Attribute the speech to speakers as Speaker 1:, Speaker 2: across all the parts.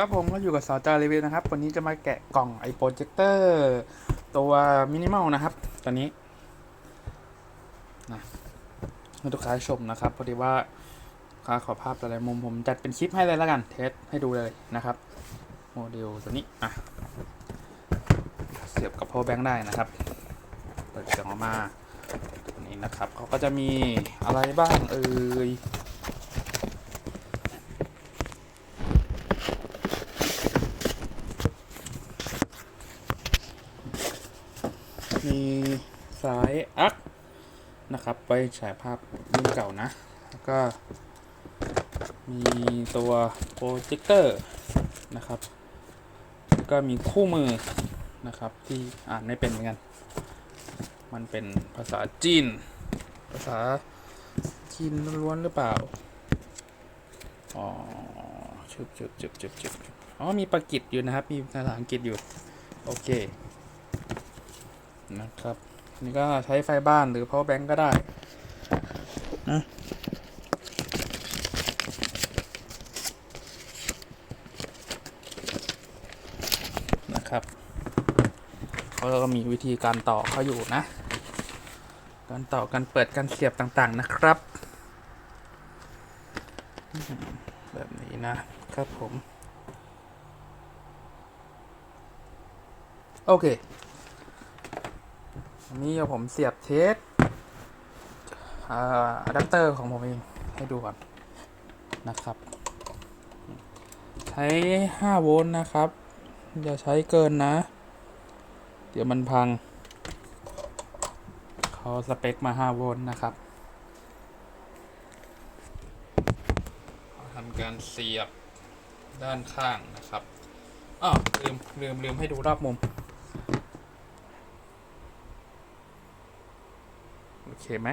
Speaker 1: ครับผมก็อยู่กับสาวจารีวิวนะครับ วันนี้จะมาแกะกล่องไอโปรเจคเตอร์ตัวมินิมอลนะครับ ตอนนี้นะให้ลูกค้าชมนะครับ พอดีว่าลูกค้าขอภาพอะไรมุมผมจัดเป็นคลิปให้เลยแล้วกัน เทสให้ดูเลยนะครับ โมเดลตัวนี้อะเสียบกับ power bank ได้นะครับเปิดเสียงออกมาตัวนี้นะครับเขาก็จะมีอะไรบ้างเอ่ย มีสายอักนะครับไว้ฉายภาพรุ่นเก่านะ แล้วก็มีตัวโปรเจคเตอร์นะครับแล้วก็มีคู่มือนะครับที่อ่านไม่เป็นเหมือนกัน มันเป็นภาษาจีน ภาษาจีนล้วนหรือเปล่า อ๋อจุบจุบจุบจุบจุบอ๋อ มีประกิตอยู่นะครับ มีภาษาอังกฤษอยู่ โอเค นะครับ นี่ก็ใช้ไฟบ้านหรือ power bank ก็ได้นะนะครับเขาก็มีวิธีการต่อเขาอยู่นะ การต่อการเปิดการเสียบต่างๆนะครับ แบบนี้นะครับผม โอเค นนี้เดี๋ยวผมเสียบเทสอ่าอะแดปเตอร์ของผมเองให้ดูก่อนนะครับ ใช้ 5 โวลต์นะครับ อย่าใช้เกินนะ เดี๋ยวมันพัง เขาสเปคมา 5 โวลต์นะครับทำการเสียบด้านข้างนะครับ อ้าวลืมลืมลืมให้ดูรอบมุม โอ เคไหม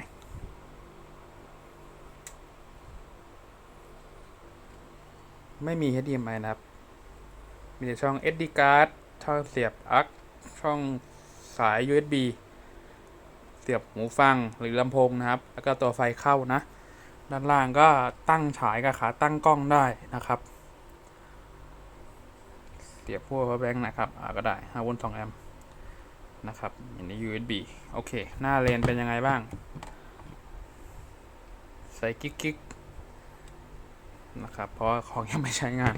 Speaker 1: ไม่มี HDMI นะครับ มีแต่ช่อง SD card ช่องเสียบอักช่องสาย USB เสียบหูฟังหรือลำโพงนะครับ แล้วก็ตัวไฟเข้านะ ด้านล่างก็ตั้งฉายกับขาตั้งกล้องได้นะครับ เสียบพวก power bank นะครับก็ได้5โวลต์2แอมป์ นะครับอันนี้ USB โอเค หน้าเลนเป็นยังไงบ้าง ใส่กิ๊กกิ๊กนะครับ เพราะของยังไม่ใช้งาน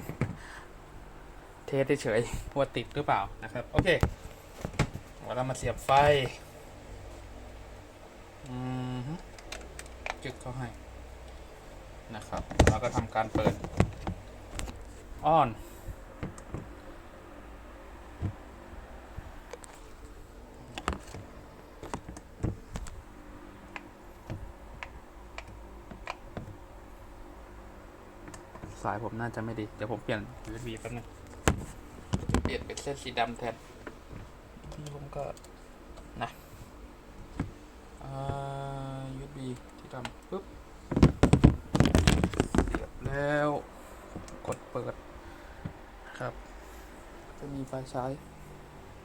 Speaker 1: เทสเฉยว่าติดหรือเปล่านะครับ โอเคเรามาเสียบไฟอืมฮึจึกเข้าให้ นะครับ แล้วก็ทำการเปิด ออนายผมน่าจะไม่ดี เดี๋ยวผมเปลี่ยน USB แป๊บนึงเปลี่ยนเป็นเส้นสีดำแทนนี่ผมก็นะอ่า USB สีดำปุ๊บเสียบแล้วกดเปิดครับ จะมีไฟฉาย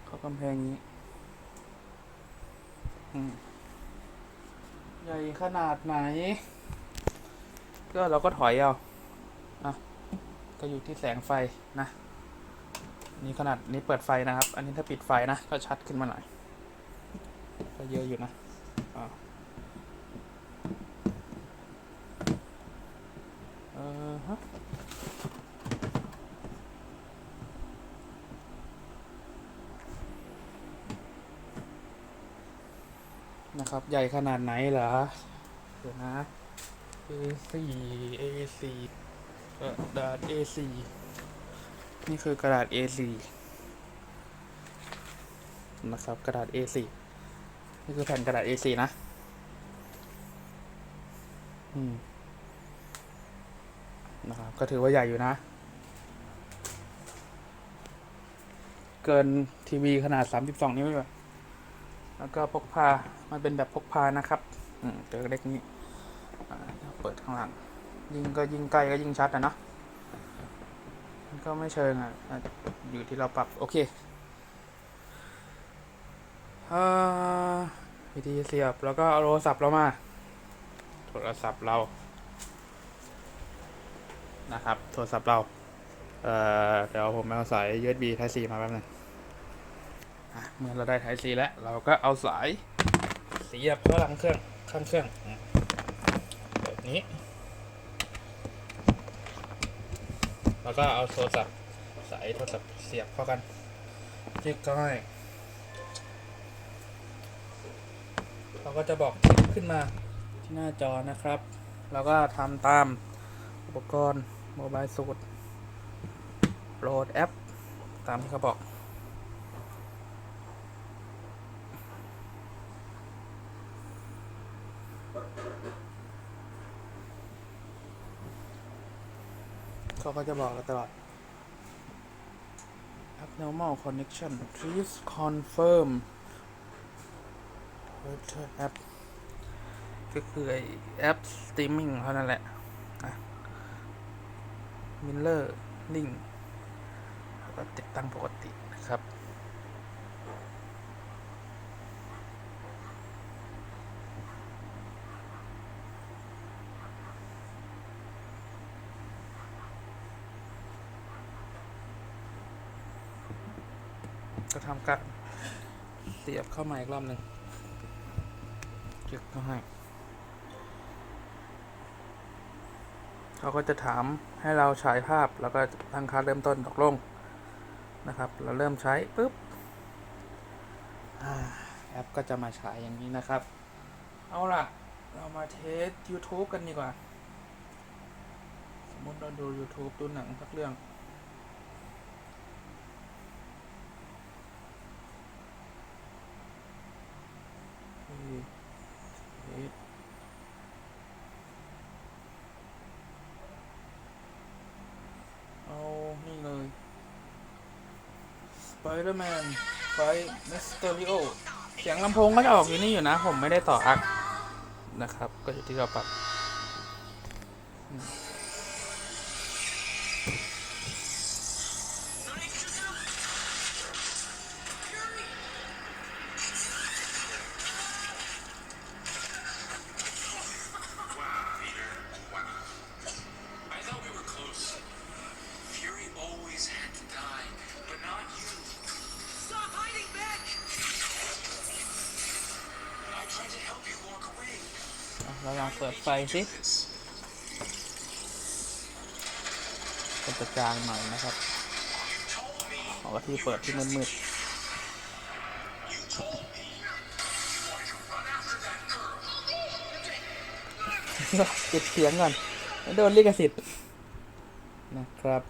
Speaker 1: เข้ากำแพงนี้อืมใหญ่ขนาดไหน ก็เราก็ถอยเอาอะ ก็อยู่ที่แสงไฟนะนี่ขนาดนี้เปิดไฟนะครับ อันนี้ถ้าปิดไฟนะ ก็ชัดขึ้นมาหน่อยก็เยอะอยู่นะอ่าเออฮะนะครับ ใหญ่ขนาดไหนเหรอ เดี๋ยวนะ A4 A4 กระดาษ A4 นี่คือกระดาษ A4 นะครับ กระดาษ A4 นี่คือแผ่นกระดาษ A4 นะ อืม นะครับ ก็ถือว่าใหญ่อยู่นะ เกินทีวีขนาด 32 นิ้วอยู่แล้วก็พกพา มันเป็นแบบพกพานะครับ อืมตัวเล็กนี้เปิดข้างหลัง ยิงก็ยิงใกล้ก็ยิงชัดอะเนาะมันก็ไม่เชิงอะ อยู่ที่เราปรับ โอเคอ่าวิธีเสียบแล้วก็เอาโทรศัพท์เรามา โทรศัพท์เรานะครับ โทรศัพท์เรา เอ่อ เดี๋ยวผมเอาสาย USB Type C มาแป๊บนึงเมื่อเราได้ Type C แล้ว เราก็เอาสายเสียบเข้าหลังเครื่องข้างเครื่องแบบนี้ แล้วก็เอาโทรศัพท์สายโทรศัพท์เสียบเข้ากันเรียบร้อยเราก็จะบอกขึ้นมาที่หน้าจอนะครับแล้วก็ทำตามอุปกรณ์โมบายสูตรโหลดแอป ตามที่เขาบอก เขาก็จะบอกเราตลอด abnormal connection please confirm Twitter app ก็คือไอแอปสตรีมมิ่งเท่านั้นแหละมิลเลอร์ลิงก็ติดตั้งปกตินะครับ ก็ทำการเสียบเข้ามาอีกรอบหนึ่งเก็บเข้าให้เขาก็จะถามให้เราฉายภาพแล้วก็ตั้งค่าเริ่มต้นตกลงนะครับ เราเริ่มใช้ปุ๊บอแอปก็จะมาฉายอย่างนี้นะครับ เอาล่ะ เรามาเทส YouTube กันดีกว่า สมมติเราดู YouTube ดูหนังสักเรื่อง ที่เทสเอานี่เลย ไปเดอร์แมนไฟ Mysterio เสียงลำโพงก็จะออกอยู่นี่อยู่นะ ผมไม่ได้ต่ออักนะครับ ก็อยู่ที่เราปรับ เปิดไฟสิ
Speaker 2: เป็
Speaker 1: นจะจางหน่อยนะครับขอาที่เปิดที่มืดๆปิดเสียงก่อนโดนลิขสิทธิ์นะครับ